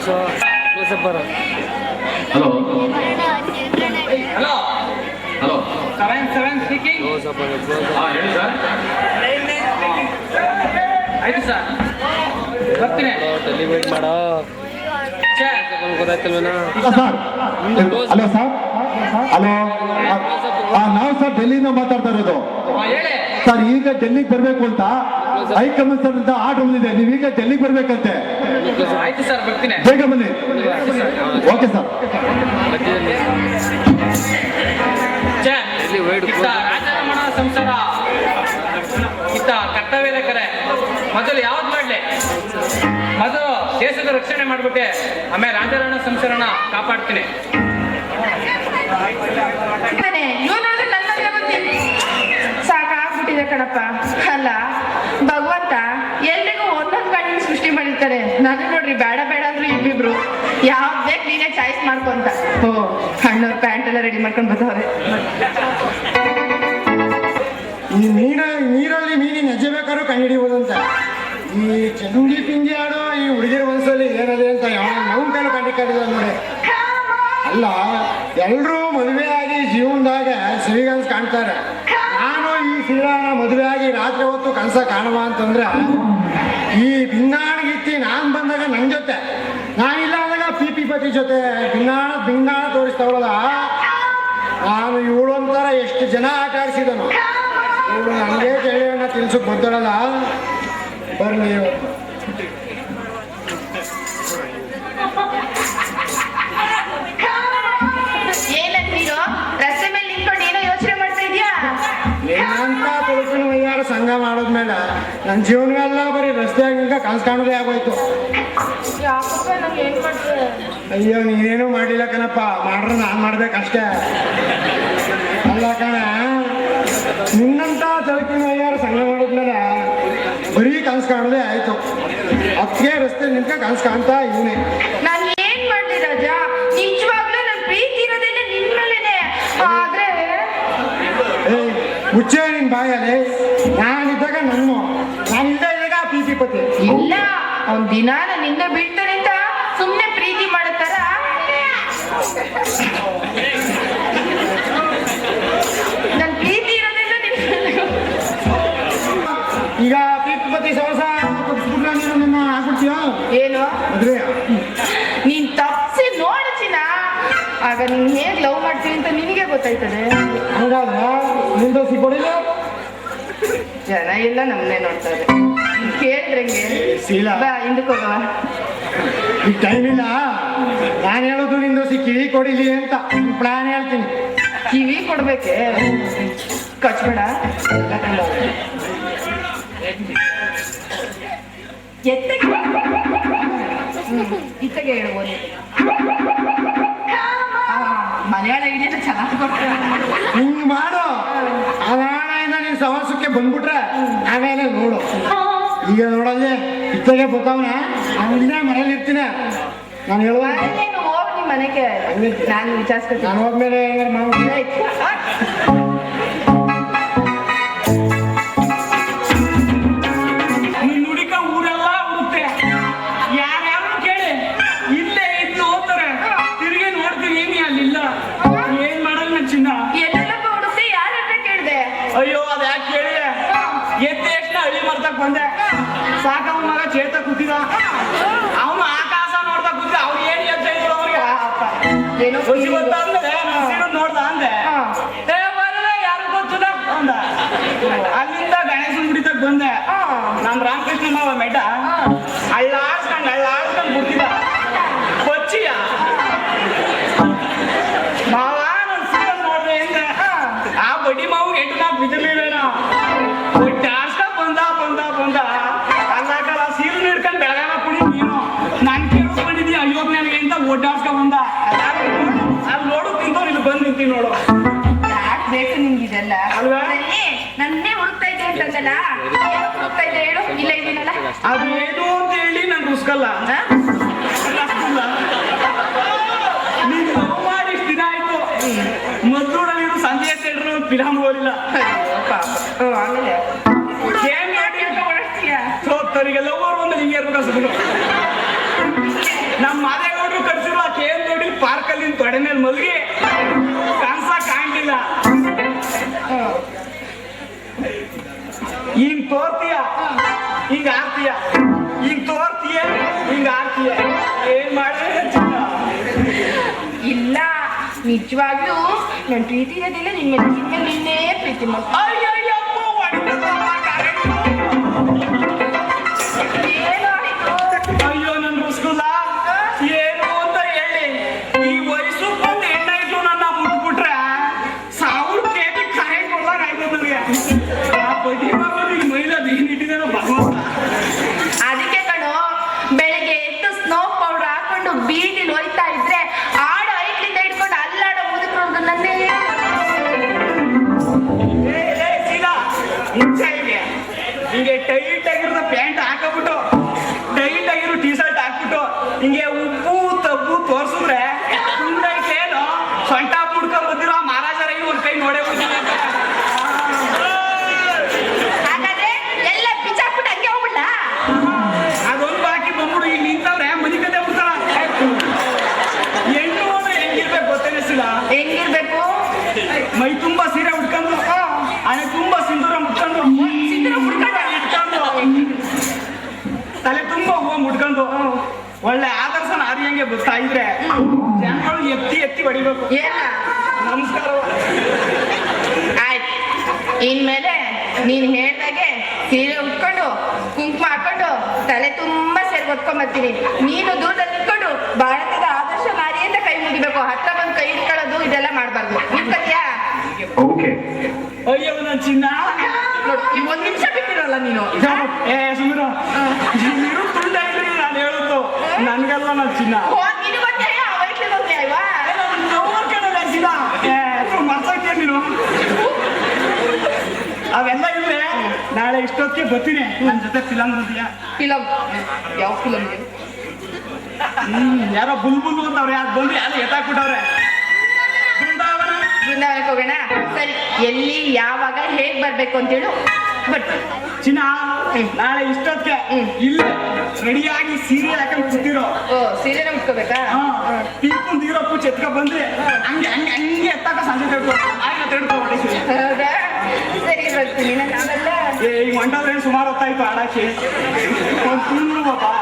ತೋರಿಸು ಕ್ಲೋಸಪ್ ಬರೋದು hello hello hello seven seven speaking close up close up ಹಾಂ ಹೇಳಿ ಸರ್ ಆಯ್ತು ಸರ್ ಬರ್ತೀನಿ. ಮಾಡೋ. ಗೊತ್ತಾಯ್ತಲ್ವೇನಾ ಹಲೋ ಸರ್ ಹಲೋ. ನಾವು ಸರ್ ಡೆಲ್ಲಿಯಿಂದ ಮಾತಾಡ್ತಾ ಇರೋದು. ಸರ್ ಈಗ ಡೆಲ್ಲಿಗೆ ಬರಬೇಕು ಅಂತ ಹೈಕಮಾಂಡ್ ಸರ್ ಅಂತ ಆರ್ಡರ್ ಬಂದಿದೆ. ನೀವೀಗ ಡೆಲ್ಲಿಗೆ ಬರ್ಬೇಕಂತೆ. ಆಯ್ತು ಸರ್ ಬರ್ತೀನಿ. ಬೇಗ ಬನ್ನಿ. Okay sir. ಸಂಸಾರ. ಇತ್ತ ಕರ್ತವ್ಯದ ಕರೆ. ಮೊದಲು ಯಾವ್ದು ಮಾಡ್ಲಿ? ಮೊದಲು ದೇಶದ ರಕ್ಷಣೆ ಮಾಡ್ಬಿಟ್ಟೆ. ಆಮೇಲೆ ರಾಜರಣ ಸಂಸಾರನ ಕಾಪಾಡ್ತೀನಿ. ಸಾಕಾಗ್ಬಿಟ್ಟಿದೆ ಕಣಪ್ಪ. ಅಲ್ಲ ಮಾಡಿರ್ತಾರೆ ನಾನು ನೋಡ್ರಿ, ಬೇಡ ಬೇಡ ಅಂದ್ರೆ ಇಬ್ಬಿಬ್ರು. ಯಾವ್ದು ಬೇಕು ನೀನೇ ಚಾಯ್ಸ್ ಮಾಡ್ಕೊಂತ ಓ ಅಣ್ಣವ್ರ ಪ್ಯಾಂಟ್ ಎಲ್ಲ ರೆಡಿ ಮಾಡ್ಕೊಂಡು ಬರ್ತಾವ್ರೆ ಈ ನೀರ ನೀರಲ್ಲಿ ಮೀನಿನ ಹೆಜ್ಜೆ ಬೇಕಾದ್ರೂ ಕಂಡುಹಿಡಿಬೋದು ಅಂತ. ಈ ಚಂಗಿ ಪಿಂಗಿ ಆಡೋ ಈ ಹುಡುಗಿರ ಮನಸ್ಸಲ್ಲಿ ಏನದೆ ಅಂತ ಯಾವ ನಾವು ಕಾಲು ಕಂಡಿಕೊಂಡಿಲ್ಲ ನೋಡಿ. ಅಲ್ಲ ಎಲ್ಲರೂ ಮದುವೆ ಆಗಿ ಜೀವನದಾಗ ಸಿರಿಗನ್ಸ್ ಕಾಣ್ತಾರೆ. ನಾನು ಈ ಸಿರಿಗಾನ ಮದುವೆ ಆಗಿ ರಾತ್ರಿ ಹೊತ್ತು ಕನಸ ಕಾಣುವ ಅಂತಂದ್ರೆ, ಈ ಜೊತೆ ಭಿನ್ನಾಣ ಭಿನ್ನಾಣ ತೋರಿಸ್ತಾವಳಲ್ಲ ನಾನು ಇವಳು ಒಂಥರ ಎಷ್ಟು ಜನ ಆಟ ಆಡಿಸಿದನು ಇವಳು ನನಗೆ ಚಳಿಯನ್ನ ತಿನ್ಸಕ್ ಗೊತ್ತಳಲ್ಲ ಬರ್ಲಿ ಇವತ್ತು ಏನಂತೀರೋ ರಸ್ತೆ ಮೇಲೆ ನಿಂತ್ಕೊಂಡು ಏನೋ ಯೋಚನೆ ಮಾಡ್ತಾ ಇದೀಯಾ ಏನಂತ ತುಳುಕಿನ ವಯ್ಯಾರ ಸಂಘ ಮಾಡೋದ್ಮೇಲೆ ನನ್ನ ಜೀವನವೆಲ್ಲ ಬರೀ ರಸ್ತೆಯಾಗಿಂದ ಕನಸು ಕಾಣೋದೇ ಆಗೋಯ್ತು. ಅಯ್ಯೋ ನೀನೇನು ಮಾಡಿಲ್ಲ ಕಣಪ್ಪ. ಮಾಡ್ರೆ ನಾನು ಮಾಡ್ಬೇಕಷ್ಟೇ. ಅಲ್ಲ ಕಣ ನಿನ್ನಂತ ತಳಕಿನ ಯಾರು ಸಂಘ ಮಾಡಿದ್ಮೇಲೆ ಬರೀ ಕನಸು ಕಾಣೋದೇ ಆಯ್ತು. ಅದಕ್ಕೆ ರಸ್ತೆ ನಿಂತ ಕನಸು ಕಾಣ್ತಾ ಇವನೇ ನಾನು ಏನ್ ಮಾಡ್ಲಿ ರಾಜಾ? ನಿಜವಾಗ್ಲೂ ನನ್ನ ಪ್ರೀತಿ ಇರೋದೇನೆ ನಿನ್ ಮೇಲೇನೆ. ಆದ್ರೆ ಮುಚ್ಚೆ ನಿನ್ ಬಾಯಲ್ಲಿ. ಇದ್ದಾಗ ಪಿ ಪಿ ಪತಿ ಇಲ್ಲ ಅವ್ನ್ ದಿನ ನಾನು ನಿನ್ನ ಬಿಡ್ತಾನೆ ಅಂತ ಸುಮ್ನೆ ಪ್ರೀತಿ ಮಾಡತ್ತಾರ ನನ್ ಪ್ರೀತಿ ಇರೋದ್ರಿಂದ ಈಗ ಪಿ ಪಿ ಪತಿ ಸವಸ ನೀನು ನನ್ನ ಹಾಕ್ಬಿಡ್ತೀಯ? ಏನು? ನೀನ್ ತಪ್ಸಿ ಆಗ ನೀನ್ ಹೇಗ್ ಲವ್ ಮಾಡ್ತೀನಿ ಅಂತ ನಿನಗೆ ಗೊತ್ತಾಯ್ತದೆ. ಹಂಗಾದ್ರೆ ನಿಂದು ಸಿಕ್ಕೊಡಿಲ್ಲ ಜನ ಎಲ್ಲ ನಮ್ಮನ್ನೇ ನೋಡ್ತಾರೆ ಕೇಳಿದ್ರಂಗೆ ಶೀಲಾ. ಬಾ ಹಿಂದಕ್ಕೆ ಹೋಗವ ಈಗ ಟೈಮ್ ಇಲ್ಲ. ನಾನು ಹೇಳೋದು ನಿಂದು ಕಿವಿ ಕೊಡಿಲಿ ಅಂತ. ಪ್ಲಾನ್ ಹೇಳ್ತೀನಿ. ಕಿವಿ ಕೊಡ್ಬೇಕೆ? ಕಚ್ಬೇಡ. ಎತ್ತಗೆ ಇತ್ತಗೆ ಹೇಳ್ಬೋದು. ಮಲಯಾಳ ಹಿಡಿಯೋದು ಚೆನ್ನಾಗಿ ಕೊಡ್ತಾರೆ. ಹಿಂಗ್ ಮಾಡು. ಆ ನಾಳೆಯಿಂದ ನೀನ್ ಸವಾಸಕ್ಕೆ ಬಂದ್ಬಿಟ್ರೆ ಆಮೇಲೆ ನೋಡು. ಈಗ ನೋಡಲ್ಲೇ ಇತ್ತಗೆ ಬರ್ತಾವನ ಅವನ ಮನೇಲಿ ಇರ್ತೀನಿ. ನಾನು ಹೇಳುವ? ಮನೆಗೆ. ನಾನು ವಿಚಾರಿಸ್ಕೊತೀನಿ. ನಾನು ಹೋದ್ಮೇಲೆ ಬಂದೆ. ಸಾಕವ ಮಗ ಚೇತ ಕೂತಿದ ಅವನು ಆಕಾಶ ನೋಡ್ತಾ ಕೂತಿದ ಅವ್ನು ಏನ್ ಯೋಚನೆ ಇದ್ರು ಅವ್ರಿಗೆ? ಏನೋ? ಖುಷಿ ನೋಡ್ದ ಅಂದೆ. ಬರಲ್ಲ ಯಾರು ಗೊತ್ತಿಲ್ಲ ಅಂದ ಅಲ್ಲಿಂದ ಗಣೇಶನ್ ಗುಡಿತಕ್ ಬಂದೆ. ನಮ್ ರಾಮಕೃಷ್ಣ ಮಾವ ಮೆಡ್ಡ ಒಡ್ಡಾಡ್ಸ್ಕೊಂಡ್ ಬಂದ. ಅಲ್ಲಿ ನೋಡು ತಿಂತವ್ರು ಇಲ್ಲಿ ಬಂದ್ ನಿಂತೀನಿ ನೋಡು. ಯಾಕ್ ಬೇಕು ನಿಮ್ಗೆ ಇದೆಲ್ಲ? ಅಲ್ವಾ? ನನ್ನೇ ಹುಡುಕ್ತಾ ಇದ್ದೆ ಅಂತಂದಲ್ಲ? ಹುಡುಕ್ತಾ ಇದ್ದೆ ಹೇಳು? ಇಲ್ಲ ಇದೀನಲ್ಲ ಅದು ಏನು ಅಂತ ಹೇಳಿ ನನ್ ರುಸ್ಕಲ್ಲ ನೀನು ಲವ್ ಮಾಡಿ ಇಷ್ಟ್ ದಿನ ಆಯ್ತು. ಮದ್ದೂರಲ್ಲಿ ಸಂಜೆ ಆಮೇಲೆ? ಏನ್ ಮಾಡಿ ಒಂದು ಹಿಂಗೆ. ಇರ್ಬೇಕು ಅನ್ಸ್ಬಿಟ್ಟು ಪಾರ್ಕ್ ಅಲ್ಲಿ ತೊಡೆ ಮೇಲೆ ಮಲ್ಗಿ ಕಾಣ್ಸ ಕಾಣ್ಲಿಲ್ಲ ಹಿಂಗ್ ತೋರ್ತೀಯ? ಹಿಂಗ ಆರ್ತೀಯ ಹಿಂಗ್ ತೋರ್ತೀಯ? ಹಿಂಗ ಆರ್ತೀಯ ಏನ್ ಮಾಡಿ ಇಲ್ಲ ನಿಜವಾಗ್ಲೂ ನನ್ ಪ್ರೀತಿ ಇರೋದಿಲ್ಲ ನಿಮ್ಮ ನಿನ್ನೆ ನಿನ್ನೇ ಪ್ರೀತಿ ಮಾಡ್ತೀನಿ. ಬೀದಿಲಿ ಹೋಯ್ತಾ ಇದ್ರೆ ಆಡೋ ಐಕ್ಲಿಂದ ಇಟ್ಕೊಂಡು ಅಲ್ಲಾಡೋ ಮುದುಕರು ನನ್ನೇ ಮುಂಚೆ ಹಿಂಗೆ ಟೈಟ್ ಆಗಿರೋ ಪ್ಯಾಂಟ್ ಹಾಕಬಿಟ್ಟು, ಟೈಟ್ ಆಗಿರೋ ಟಿ ಶರ್ಟ್ ಹಾಕ್ಬಿಟ್ಟು ಹಿಂಗೆ ಉಪ್ಪು ತಬ್ಬು ತೋರ್ಸಿದ್ರೆ ತುಂಡೈತೇನು ಸೊಂಟ ಮುಡ್ಕೊಂಡ್ ಬಂದಿರೋ ಆ ಮಹಾರಾಜರ ಒಂದ್ ಕೈ ನೋಡೇ ಬಿಡ್ತೀನಿ ಅಂತ ಹಾಗಾದ್ರೆ ಎಲ್ಲ ಬಿಚ್ಚಾಕ್ಬಿಟ್ಟು ಹಂಗೆ ಹೋಗ್ಬಿಡ್ಲಾ ಅದೊಂದು ಬಾಕಿ ಬಂದ್ಬಿಡು ಇಲ್ಲಿ ನಿಂತವ್ರೆ ಮನಿ ಕತೆ ಬಿಡ್ತಾರ ಹೆಣ್ಣು ಅಂದ್ರೆ ಹೆಂಗಿರ್ಬೇಕು ಹೆಂಗಿರ್ಬೇಕು? ಮೈ ತುಂಬಾ ಸೀರೆ ಉಟ್ಕೊಂಡು ಅಣ್ಣ ತುಂಬಾ ಸಿಂಧೂರ ಮುಟ್ಕೊಂಡು ಸಿಂಧೂರ ಮುಟ್ಕೊಂಡು? ಇಟ್ಕೊಂಡು. ತಲೆ ತುಂಬಾ ಹೂವ ಮುಟ್ಕೊಂಡು. ಒಳ್ಳೆ ಆದರ್ಶನ ಅರಿಯಂಗೆ ಬರ್ತಾ ಇದ್ರೆ ಜನಗಳು ಎತ್ತಿ ಎತ್ತಿ ಹೊಡಿಬೇಕು. ಏನ? ನಮಸ್ಕಾರ. ಆಯ್ತು. ಇನ್ಮೇಲೆ ನೀನ್ ಹೇಳ್ದಾಗೆ ಸೀರೆ ಉಟ್ಕೊಂಡು ಕುಂಕುಮ ಹಾಕೊಂಡು ತಲೆ ತುಂಬಾ ಸೇರಿ ಹೊತ್ಕೊಂಡ್ ಬರ್ತೀನಿ. ನೀನು ದೂರದಲ್ಲಿ ನಿಂತ್ಕೊಂಡು ಭಾರತದ ಆದರ್ಶ ನಾರಿ ಅಂತ ಕೈ ಮುಗಿಬೇಕು ಹತ್ರ ಬಂದು ಕೈ ಇಟ್ಕೊಳ್ಳೋದು ಇದೆಲ್ಲ ಮಾಡ್ಬಾರ್ದು. ನಿಂತ್ಕೊತೀಯಾ? ಓಕೆ. ಅಯ್ಯೋ ನನ್ ಚಿನ್ನ. ನೋಡು ಈ ಒಂದ್ ನಿಮಿಷ ಬಿಟ್ಟಿರಲ್ಲ ನೀನು. ಏ ಸುಮಿರು ನೀರು ತುಂಡ ಇದ್ರಿ ನಾನು ಹೇಳುದು. ನನ್ಗಲ್ಲ ನನ್ ಚಿನ್ನ. ಓ ನೀನು ಆ ವಯಸ್ಸಲ್ಲಿ ಬಂದೆ ಅಲ್ವಾ ನೀನು ಅವೆಲ್ಲ ಇಲ್ವೇ? ನಾಳೆ ಇಷ್ಟೊತ್ತಿಗೆ ಬರ್ತೀನಿ. ನನ್ನ ಜೊತೆ ಫಿಲಮ್ ಬಂದಿಯಾ ಫಿಲಮ್ ಯಾವ ಫಿಲಮ್ ಯಾರೋ ಬುಲ್ ಬುಲ್ ಅಂತವ್ರೆ ಯಾರು ಬಲ್ಲಿ ಅಲ್ಲಿ ಎತ್ತಾಕ್ಬಿಟ್ಟವ್ರೆ? ಬೃಂದಾವನ? ಬೃಂದಾವನಕ್ಕೆ ಹೋಗೋಣ. ಸರಿ ಎಲ್ಲಿ ಯಾವಾಗ ಹೇಗ್ ಬರ್ಬೇಕು ಅಂತೇಳು? ಬಟ್ ಚಿನ್ನ ನಾಳೆ ಇಷ್ಟೊತ್ತಿಗೆ ಇಲ್ಲ ರೆಡಿಯಾಗಿ ಸೀರೆ ಹಾಕೊಂಡು ಕೂತಿರೋ. ಓ ಮುಟ್ಕೋಬೇಕಾ ಉಟ್ಕೋಬೇಕಾ? ಟಿಪ್ಪು ಪೂಜೆ ಚೆತ್ಕ ಬಂದ್ರೆ ಹಂಗೆ ಹಂಗೆ ಹಂಗೆ ಎತ್ತಾಕ ಸಂಜೆ ತಿಳ್ಕೊ ಆಯ್ತು ತಿಳ್ಕೊ ಹೊಡಿಸಿ ಹೌದಾ? ಸರಿ ಬರ್ತೀನಿ. ನಾನು ಅವೆಲ್ಲ ಏ ಈಗ ಹೊಂಟವ್ರೆ ಸುಮಾರು ಹೊತ್ತಾಯ್ತು ಆಡಾಕಿ ಒಂದು ತಿಂಗಳು ಬಾಬಾ